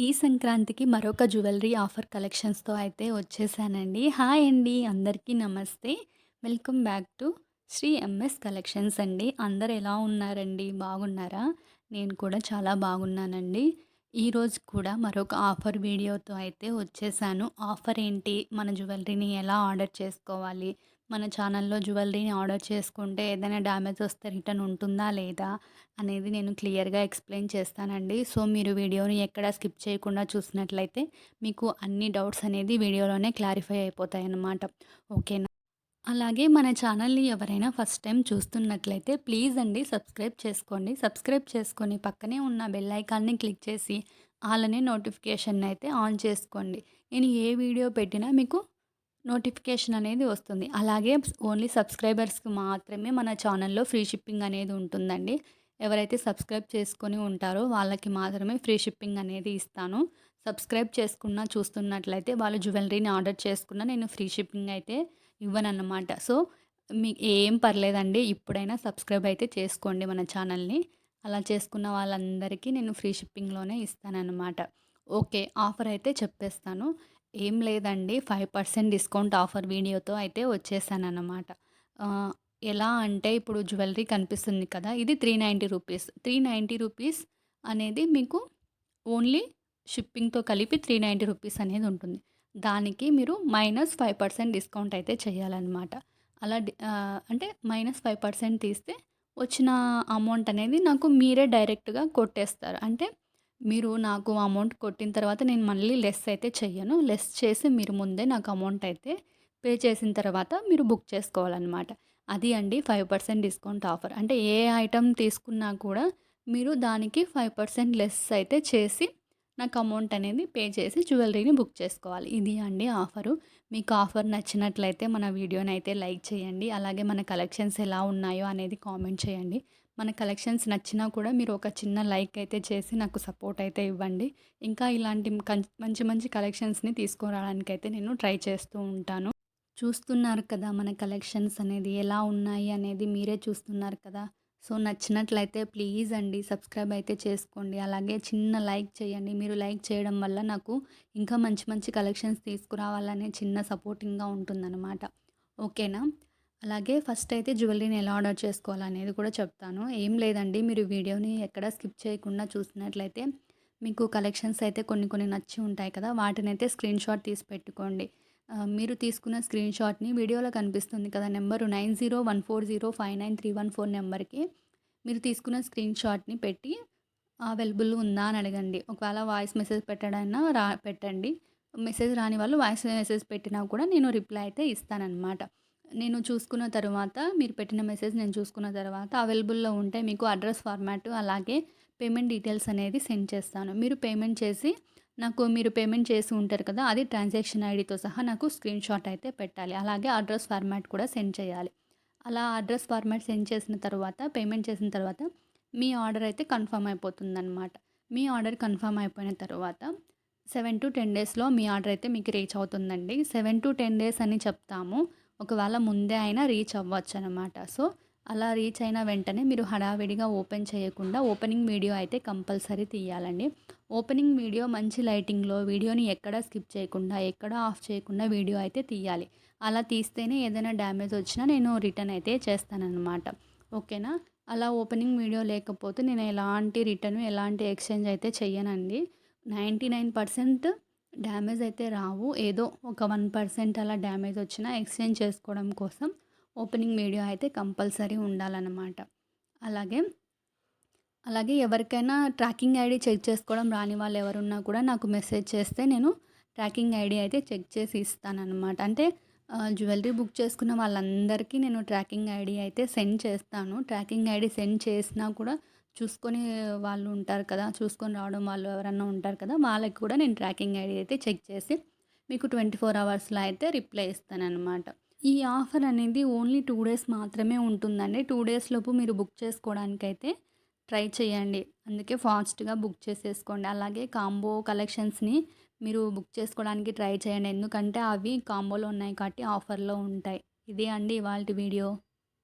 ఈ సంక్రాంతికి మరొక జ్యువెలరీ ఆఫర్ కలెక్షన్స్‌తో అయితే వచ్చేసానండి. హాయ్ అండి! అందరికీ నమస్తే. Welcome back to Sri MS collections అండి. అందరు ఎలా ఉన్నారండి? బాగున్నారా? నేను కూడా చాలా బాగున్నానండి. ఈరోజు కూడా మరొక ఆఫర్ వీడియోతో అయితే వచ్చేసాను. ఆఫర్ ఏంటి? మన జ్యువెలరీని ఎలా ఆర్డర్ చేసుకోవాలి? మన ఛానల్లో జ్యువెలరీని ఆర్డర్ చేసుకుంటే ఏదైనా డ్యామేజ్ వస్తే రిటర్న్ ఉంటుందా లేదా అనేది నేను క్లియర్గా ఎక్స్ప్లెయిన్ చేస్తానండి. సో మీరు వీడియోని ఎక్కడ స్కిప్ చేయకుండా చూసినట్లయితే మీకు అన్ని డౌట్స్ అనేది వీడియోలోనే క్లారిఫై అయిపోతాయి అన్నమాట ఓకేనా? అలాగే మన ఛానల్ని ఎవరైనా ఫస్ట్ టైం చూస్తున్నట్లయితే ప్లీజ్ అండి సబ్స్క్రైబ్ చేసుకోండి. సబ్స్క్రైబ్ చేసుకొని పక్కనే ఉన్న బెల్ ఐకాన్ని క్లిక్ చేసి అలానే నోటిఫికేషన్ అయితే ఆన్ చేసుకోండి. నేను ఏ వీడియో పెట్టినా మీకు నోటిఫికేషన్ అనేది వస్తుంది. అలాగే ఓన్లీ సబ్స్క్రైబర్స్కి మాత్రమే మన ఛానల్లో ఫ్రీ షిప్పింగ్ అనేది ఉంటుందండి. ఎవరైతే సబ్స్క్రైబ్ చేసుకొని ఉంటారో వాళ్ళకి మాత్రమే ఫ్రీ షిప్పింగ్ అనేది ఇస్తాను. సబ్స్క్రైబ్ చేసుకున్న చూస్తున్నట్లయితే వాళ్ళు జ్యువెలరీని ఆర్డర్ చేసుకున్న నేను ఫ్రీ షిప్పింగ్ అయితే ఇవ్వనన్నమాట. సో మీ ఏం పర్లేదండి. ఇప్పుడైనా సబ్స్క్రైబ్ అయితే చేసుకోండి మన ఛానల్ని. అలా చేసుకున్న వాళ్ళందరికీ నేను ఫ్రీ షిప్పింగ్లోనే ఇస్తానన్నమాట. ఓకే ఆఫర్ అయితే చెప్పేస్తాను. ఏం లేదండి. ఫైవ్ పర్సెంట్ డిస్కౌంట్ ఆఫర్ వీడియోతో అయితే వచ్చేసానన్నమాట. ఎలా అంటే ఇప్పుడు జ్యువెలరీ కనిపిస్తుంది కదా ఇది three ninety rupees. Three ninety rupees అనేది మీకు ఓన్లీ షిప్పింగ్తో కలిపి త్రీ నైంటీ రూపీస్ అనేది ఉంటుంది. దానికి మీరు మైనస్ ఫైవ్ పర్సెంట్ డిస్కౌంట్ అయితే చేయాలన్నమాట. అలా అంటే మైనస్ ఫైవ్ పర్సెంట్ తీస్తే వచ్చిన అమౌంట్ అనేది నాకు మీరే డైరెక్ట్గా కొట్టేస్తారు. అంటే మీరు నాకు అమౌంట్ కొట్టిన తర్వాత నేను మళ్ళీ లెస్ అయితే చెయ్యను. లెస్ చేసి మీరు ముందే నాకు అమౌంట్ అయితే పే చేసిన తర్వాత మీరు బుక్ చేసుకోవాలన్నమాట. అది అండి ఫైవ్ పర్సెంట్ డిస్కౌంట్ ఆఫర్ అంటే ఏ ఐటెం తీసుకున్నా కూడా మీరు దానికి ఫైవ్ పర్సెంట్ లెస్ అయితే చేసి నాకు అమౌంట్ అనేది పే చేసి జ్యువెలరీని బుక్ చేసుకోవాలి. ఇది అండి ఆఫరు మీకు ఆఫర్ నచ్చినట్లయితే మన వీడియోని అయితే లైక్ చేయండి. అలాగే మన కలెక్షన్స్ ఎలా ఉన్నాయో అనేది కామెంట్ చేయండి. మన కలెక్షన్స్ నచ్చినా కూడా మీరు ఒక చిన్న లైక్ అయితే చేసి నాకు సపోర్ట్ అయితే ఇవ్వండి. ఇంకా ఇలాంటి మంచి మంచి కలెక్షన్స్ని తీసుకురావడానికి అయితే నేను ట్రై చేస్తూ ఉంటాను. చూస్తున్నారు కదా మన కలెక్షన్స్ అనేది ఎలా ఉన్నాయి అనేది మీరే చూస్తున్నారు కదా. సో నచ్చినట్లయితే ప్లీజ్ అండి సబ్స్క్రైబ్ అయితే చేసుకోండి. అలాగే చిన్న లైక్ చేయండి. మీరు లైక్ చేయడం వల్ల నాకు ఇంకా మంచి మంచి కలెక్షన్స్ తీసుకురావాలనే చిన్న సపోర్టింగ్గా ఉంటుందన్నమాట. ఓకేనా? అలాగే ఫస్ట్ అయితే జ్యువెలరీని ఎలా ఆర్డర్ చేసుకోవాలనేది కూడా చెప్తాను. ఏం లేదండి మీరు వీడియోని ఎక్కడ స్కిప్ చేయకుండా చూసినట్లయితే మీకు కలెక్షన్స్ అయితే కొన్ని కొన్ని నచ్చి ఉంటాయి కదా వాటిని అయితే స్క్రీన్ షాట్ తీసి పెట్టుకోండి. మీరు తీసుకున్న స్క్రీన్ షాట్ని వీడియోలో కనిపిస్తుంది కదా number nine zero one four zero five nine three one four నెంబర్కి మీరు తీసుకున్న స్క్రీన్ షాట్ని పెట్టి అవైలబుల్ ఉందా అని అడగండి. ఒకవేళ వాయిస్ మెసేజ్ పెట్టడైనా రా పెట్టండి. మెసేజ్ రాని వాళ్ళు వాయిస్ మెసేజ్ పెట్టినా కూడా నేను రిప్లై అయితే ఇస్తానన్నమాట. నేను చూసుకున్న తర్వాత మీరు పెట్టిన మెసేజ్ నేను చూసుకున్న తర్వాత అవైలబుల్లో ఉంటే మీకు అడ్రస్ ఫార్మాట్ అలాగే పేమెంట్ డీటెయిల్స్ అనేది సెండ్ చేస్తాను. మీరు పేమెంట్ చేసి నాకు మీరు పేమెంట్ చేసి ఉంటారు కదా అది ట్రాన్సాక్షన్ ఐడితో సహా నాకు స్క్రీన్ షాట్ అయితే పెట్టాలి. అలాగే అడ్రస్ ఫార్మాట్ కూడా సెండ్ చేయాలి. అలా అడ్రస్ ఫార్మాట్ సెండ్ చేసిన తర్వాత పేమెంట్ చేసిన తర్వాత మీ ఆర్డర్ అయితే కన్ఫర్మ్ అయిపోతుందన్నమాట. మీ ఆర్డర్ కన్ఫర్మ్ అయిపోయిన తర్వాత సెవెన్ టు టెన్ డేస్లో మీ ఆర్డర్ అయితే మీకు రీచ్ అవుతుందండి. సెవెన్ టు టెన్ డేస్ అని చెప్తాము. ఒకవేళ ముందే అయినా రీచ్ అవ్వచ్చు అనమాట సో అలా రీచ్ అయిన వెంటనే మీరు హడావిడిగా ఓపెన్ చేయకుండా ఓపెనింగ్ వీడియో అయితే కంపల్సరీ తీయాలండి. ఓపెనింగ్ వీడియో మంచి లైటింగ్లో వీడియోని ఎక్కడ స్కిప్ చేయకుండా ఎక్కడ ఆఫ్ చేయకుండా వీడియో అయితే తీయాలి. అలా తీస్తేనే ఏదైనా డ్యామేజ్ వచ్చినా నేను రిటర్న్ అయితే చేస్తానన్నమాట ఓకేనా? అలా ఓపెనింగ్ వీడియో లేకపోతే నేను ఎలాంటి రిటర్న్ ఎలాంటి ఎక్స్చేంజ్ అయితే చెయ్యనండి. నైంటీ నైన్ పర్సెంట్ డ్యామేజ్ అయితే రావు. ఏదో ఒక వన్ పర్సెంట్ అలా డ్యామేజ్ వచ్చినా ఎక్స్చేంజ్ చేసుకోవడం కోసం ఓపెనింగ్ వీడియో అయితే కంపల్సరీ ఉండాలన్నమాట. అలాగే అలాగే ఎవరికైనా ట్రాకింగ్ ఐడి చెక్ చేసుకోవడం రాని వాళ్ళు ఎవరున్నా కూడా నాకు మెసేజ్ చేస్తే నేను ట్రాకింగ్ ఐడి అయితే చెక్ చేసి ఇస్తానన్నమాట. అంటే జ్యువెలరీ బుక్ చేసుకున్న వాళ్ళందరికీ నేను ట్రాకింగ్ ఐడి అయితే సెండ్ చేస్తాను. ట్రాకింగ్ ఐడి సెండ్ చేసినా కూడా చూసుకొని వాళ్ళు ఉంటారు కదా చూసుకొని రావడం వాళ్ళు ఎవరన్నా ఉంటారు కదా వాళ్ళకి కూడా నేను ట్రాకింగ్ ఐడి అయితే చెక్ చేసి మీకు ట్వంటీ ఫోర్ అవర్స్లో అయితే రిప్లై ఇస్తానన్నమాట. ఈ ఆఫర్ అనేది ఓన్లీ టూ డేస్ మాత్రమే ఉంటుందండి. టూ డేస్ లోపు మీరు బుక్ చేసుకోవడానికైతే ట్రై చేయండి. అందుకే ఫాస్ట్గా బుక్ చేసేసుకోండి. అలాగే కాంబో కలెక్షన్స్ని మీరు బుక్ చేసుకోవడానికి ట్రై చేయండి. ఎందుకంటే అవి కాంబోలో ఉన్నాయి కాబట్టి ఆఫర్లో ఉంటాయి. ఇదే అండి ఇవాళ వీడియో.